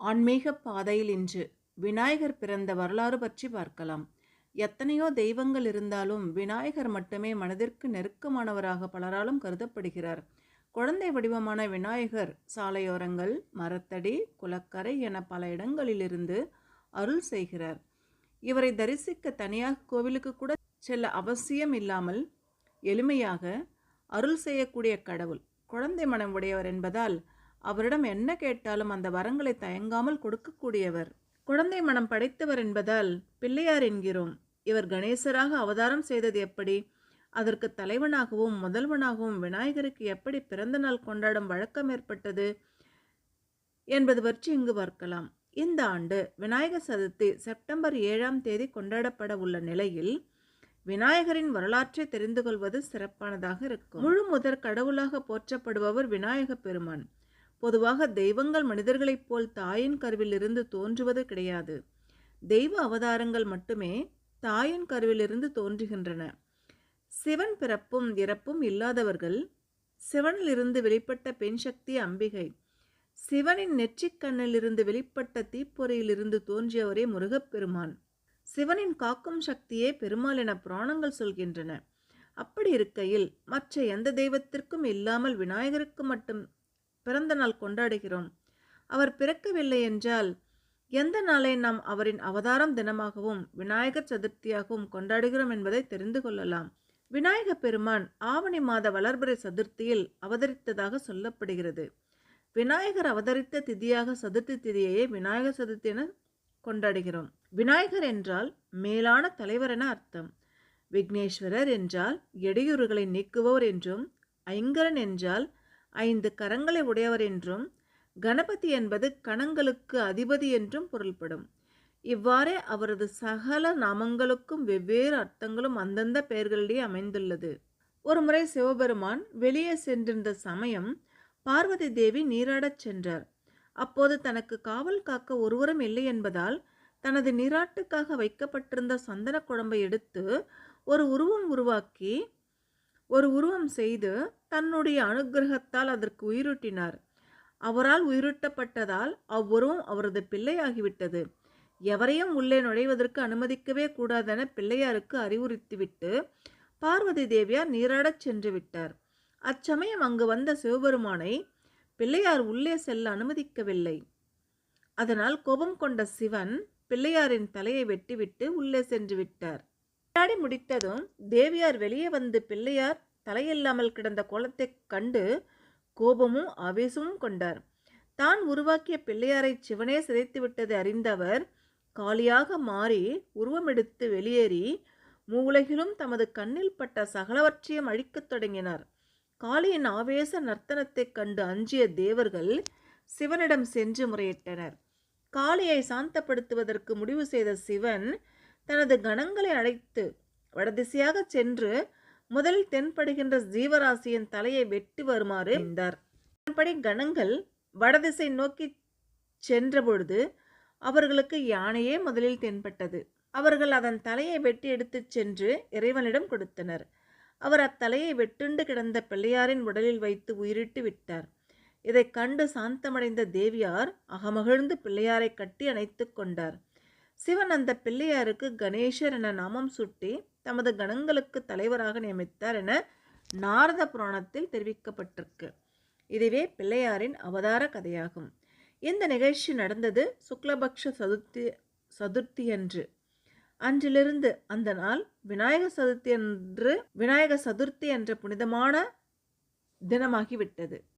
ஆன்மீக பாதையில் இன்று விநாயகர் பிறந்த வரலாறு பற்றி பார்க்கலாம். எத்தனையோ தெய்வங்கள் இருந்தாலும் விநாயகர் மட்டுமே மனதிற்கு நெருக்கமானவராக பலராலும் கருதப்படுகிறார். குழந்தை வடிவமான விநாயகர் சாலையோரங்கள் மரத்தடி குளக்கரை என பல இடங்களிலிருந்து அருள் செய்கிறார். இவரை தரிசிக்க தனியாக கோவிலுக்கு கூட செல்ல அவசியம் இல்லாமல் எளிமையாக அருள் செய்யக்கூடிய கடவுள் குழந்தை மனம் உடையவர் என்பதால் அவரிடம் என்ன கேட்டாலும் அந்த வரங்களை தயங்காமல் கொடுக்கக்கூடியவர். குழந்தை மனம் படைத்தவர் என்பதால் பிள்ளையார் என்கிறோம். இவர் கணேசராக அவதாரம் செய்தது எப்படி? அதற்கு தலைவனாகவும் முதல்வனாகவும் விநாயகருக்கு எப்படி பிறந்த நாள் கொண்டாடும் வழக்கம் ஏற்பட்டது என்பது பற்றி இங்கு பார்க்கலாம். இந்த ஆண்டு விநாயகர் சதுர்த்தி செப்டம்பர் ஏழாம் தேதி கொண்டாடப்பட உள்ள நிலையில் விநாயகரின் வரலாற்றை தெரிந்து கொள்வது சிறப்பானதாக இருக்கும். முழு முதற் கடவுளாக போற்றப்படுபவர் விநாயக பெருமான். பொதுவாக தெய்வங்கள் மனிதர்களைப் போல் தாயின் கருவிலிருந்து தோன்றுவது கிடையாது. தெய்வ அவதாரங்கள் மட்டுமே தாயின் கருவிலிருந்து தோன்றுகின்றன. சிவன் பிறப்பும் இறப்பும் இல்லாதவர்கள் சிவனிலிருந்து வெளிப்பட்ட பெண் சக்தி அம்பிகை. சிவனின் நெற்றிக்கண்ணிலிருந்து வெளிப்பட்ட தீப்பொறையிலிருந்து தோன்றியவரே முருகப்பெருமான். சிவனின் காக்கும் சக்தியே பெருமாள் என புராணங்கள் சொல்கின்றன. அப்படி இருக்கையில் மற்ற எந்த தெய்வத்திற்கும் இல்லாமல் விநாயகருக்கு மட்டும் பிறந்த நாள் கொண்டாடுகிறோம். அவர் பிறக்கவில்லை என்றால் எந்த நாளை நாம் அவரின் அவதாரம் தினமாகவும் விநாயகர் சதுர்த்தியாகவும் கொண்டாடுகிறோம் என்பதை தெரிந்து கொள்ளலாம். விநாயக பெருமான் ஆவணி மாத வளர்பிறை சதுர்த்தியில் அவதரித்ததாக சொல்லப்படுகிறது. விநாயகர் அவதரித்த திதியாக சதுர்த்தி திதியையே விநாயகர் சதுர்த்தி என கொண்டாடுகிறோம். விநாயகர் என்றால் மேலான தலைவர் என அர்த்தம். விக்னேஸ்வரர் என்றால் இடையூறுகளை நீக்குபவர் என்றும் ஐங்கரன் என்றால் ஐந்து கரங்களை உடையவர் என்றும் கணபதி என்பது கணங்களுக்கு அதிபதி என்றும் பொருள்படும். இவ்வாறே அவரது சகல நாமங்களுக்கும் வெவ்வேறு அர்த்தங்களும் அந்தந்த பெயர்களிலேயே அமைந்துள்ளது. ஒருமுறை சிவபெருமான் வெளியே சென்றிருந்த சமயம் பார்வதி தேவி நீராடச் சென்றார். அப்போது தனக்கு காவல் காக்க ஒருவரும் இல்லை என்பதால் தனது நீராட்டுக்காக வைக்கப்பட்டிருந்த சந்தன குழம்பை எடுத்து ஒரு உருவம் உருவாக்கி ஒரு உருவம் செய்து தன்னுடைய அனுகிரகத்தால் அதற்கு உயிரூட்டினார். அவரால் உயிரூட்டப்பட்டதால் அவ்வுருவம் அவரது பிள்ளையாகிவிட்டது. எவரையும் உள்ளே நுழைவதற்கு அனுமதிக்கவே கூடாதென பிள்ளையாருக்கு அறிவுறுத்திவிட்டு பார்வதி தேவியார் நீராடச் சென்று விட்டார். அச்சமயம் அங்கு வந்த சிவபெருமானை பிள்ளையார் உள்ளே செல்ல அனுமதிக்கவில்லை. அதனால் கோபம் கொண்ட சிவன் பிள்ளையாரின் தலையை வெட்டிவிட்டு உள்ளே சென்று விட்டார். விளையாடி முடித்ததும் தேவியார் வெளியே வந்து பிள்ளையார் தலையில்லாமல் கிடந்த கோலத்தைக் கண்டு கோபமும் ஆவேசமும் கொண்டார். தான் உருவாக்கிய பிள்ளையாரை சிவனே சிதைத்து விட்டது அறிந்தவர் காளியாக மாறி உருவமெடுத்து வெளியேறி மூவுலகிலும் தமது கண்ணில் பட்ட சகலவற்றையும் அழிக்கத் தொடங்கினார். காளியின் ஆவேச நர்த்தனத்தைக் கண்டு அஞ்சிய தேவர்கள் சிவனிடம் சென்று முறையிட்டனர். காளியை சாந்தப்படுத்துவதற்கு முடிவு செய்த சிவன் தனது கணங்களை அழைத்து வடதிசையாக சென்று முதலில் தென்படுகின்ற ஜீவராசியின் தலையை வெட்டி வருமாறு இருந்தார் அதன்படி கணங்கள் வடதிசை நோக்கி சென்றபொழுது அவர்களுக்கு யானையே முதலில் தென்பட்டது. அவர்கள் அதன் தலையை வெட்டி எடுத்துச் சென்று இறைவனிடம் கொடுத்தனர். அவர் அத்தலையை வெட்டுண்டு கிடந்த பிள்ளையாரின் உடலில் வைத்து உயிரிட்டு விட்டார். இதை கண்டு சாந்தமடைந்த தேவியார் அகமகிழ்ந்து பிள்ளையாரை கட்டி அணைத்து கொண்டார். சிவன் அந்த பிள்ளையாருக்கு கணேசர் என நாமம் சுட்டி தமது கணங்களுக்கு தலைவராக நியமித்தார் என நாரத புராணத்தில் தெரிவிக்கப்பட்டிருக்கு. இதுவே பிள்ளையாரின் அவதார கதையாகும். இந்த நிகழ்ச்சி நடந்தது சுக்லபக்ஷ சதுர்த்தி சதுர்த்தி அன்று அன்றிலிருந்து அந்த நாள் விநாயக சதுர்த்தி என்று விநாயக சதுர்த்தி என்ற புனிதமான தினமாகிவிட்டது.